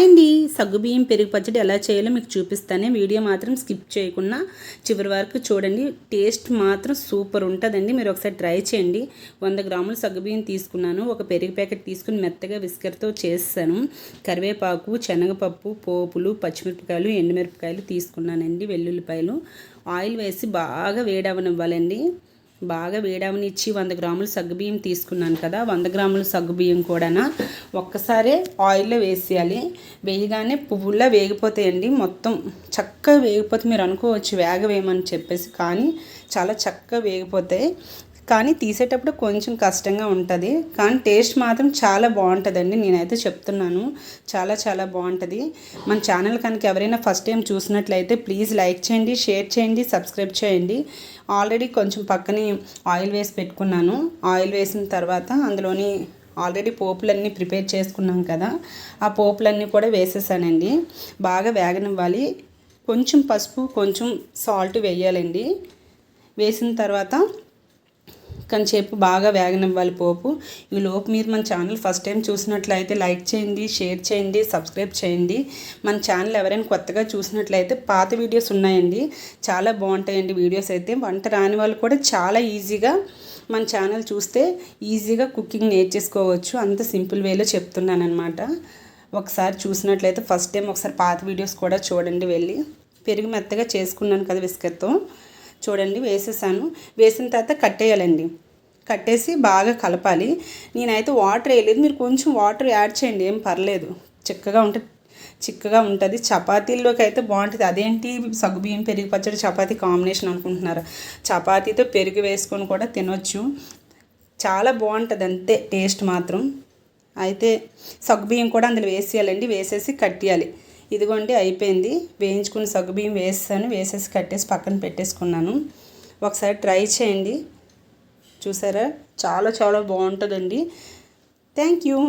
Hi అండి సగ్గుబియ్యం పెరుగు పచ్చడి ఎలా చేయాలో మీకు చూపిస్తాను. వీడియో మాత్రం స్కిప్ చేయకుండా చివరి వరకు చూడండి. టేస్ట్ మాత్రం సూపర్ ఉంటుందండి. మీరు ఒకసారి ట్రై చేయండి. వంద గ్రాములు సగ్గుబియ్యం తీసుకున్నాను. ఒక పెరుగు ప్యాకెట్ తీసుకుని మెత్తగా విస్కర్తో చేస్తాను. కరివేపాకు శనగపప్పు పోపులు పచ్చిమిరపకాయలు ఎండుమిరపకాయలు తీసుకున్నానండి. వెల్లుల్లిపాయలు. ఆయిల్ వేసి బాగా వేడవనివ్వాలండి. బాగా వేడవనిచ్చి వంద గ్రాములు సగ్గుబియ్యం తీసుకున్నాను కదా వంద గ్రాములు సగ్గుబియ్యం కూడా ఒక్కసారే ఆయిల్లో వేసేయాలి. వేయగానే పువ్వుల్లా వేగిపోతాయండి. మొత్తం చక్కగా వేగిపోతే మీరు అనుకోవచ్చు వేగవేయమని చెప్పేసి కానీ చాలా చక్కగా వేగిపోతాయి. కానీ తీసేటప్పుడు కొంచెం కష్టంగా ఉంటుంది. కానీ టేస్ట్ మాత్రం చాలా బాగుంటుందండి. నేనైతే చెప్తున్నాను. చాలా చాలా బాగుంటుంది. మన ఛానల్ కనుక ఎవరైనా ఫస్ట్ టైం చూసినట్లయితే ప్లీజ్ లైక్ చేయండి షేర్ చేయండి సబ్స్క్రైబ్ చేయండి. ఆల్రెడీ కొంచెం పక్కనే ఆయిల్ వేసి పెట్టుకున్నాను. ఆయిల్ వేసిన తర్వాత అందులోని ఆల్రెడీ పోపులన్నీ ప్రిపేర్ చేసుకున్నాం కదా. ఆ పోపులన్నీ కూడా వేసేసానండి. బాగా వేగనివ్వాలి. కొంచెం పసుపు కొంచెం సాల్ట్ వేయాలండి. వేసిన తర్వాత కొంచెంసేపు బాగా వేగనివ్వాలి పోపు. ఈ లోపు మీరు మన ఛానల్ ఫస్ట్ టైం చూసినట్లయితే లైక్ చేయండి షేర్ చేయండి సబ్స్క్రైబ్ చేయండి. మన ఛానల్ ఎవరైనా కొత్తగా చూసినట్లయితే పాత వీడియోస్ ఉన్నాయండి. చాలా బాగుంటాయండి వీడియోస్ అయితే. వంట రాని వాళ్ళు కూడా చాలా ఈజీగా మన ఛానల్ చూస్తే ఈజీగా కుకింగ్ నేర్చేసుకోవచ్చు. అంత సింపుల్ వేలో చెప్తున్నాను అనమాట ఒకసారి చూసినట్లయితే ఫస్ట్ టైం ఒకసారి పాత వీడియోస్ కూడా చూడండి వెళ్ళి. పెరుగు మెత్తగా చేసుకున్నాను కదా బిస్కెట్తో. చూడండి వేసేసాను. వేసిన తర్వాత కట్టేయాలండి. కట్టేసి బాగా కలపాలి. నేనైతే వాటర్ వేయలేదు. మీరు కొంచెం వాటర్ యాడ్ చేయండి. ఏం పర్లేదు. చిక్కగా ఉంటే చిక్కగా ఉంటుంది. చపాతీల్లోకి అయితే బాగుంటుంది. అదేంటి? సగ్గుబియ్యం పెరుగు పచ్చడి చపాతీ కాంబినేషన్ అనుకుంటున్నారు. చపాతీతో పెరుగు వేసుకొని కూడా తినొచ్చు. చాలా బాగుంటుంది అంతే. టేస్ట్ మాత్రం. అయితే సగ్గుబియ్యం కూడా అందులో వేసేయాలండి. వేసేసి కట్టేయాలి. ఇదిగోండి అయిపోయింది. వేయించుకుని సగ్గుబియ్యం వేసాను వేసేసి కట్టేసి పక్కన పెట్టేసుకున్నాను. ఒకసారి ట్రై చేయండి. చూసారా? చాలా చాలా బాగుంటుందండి. Thank you.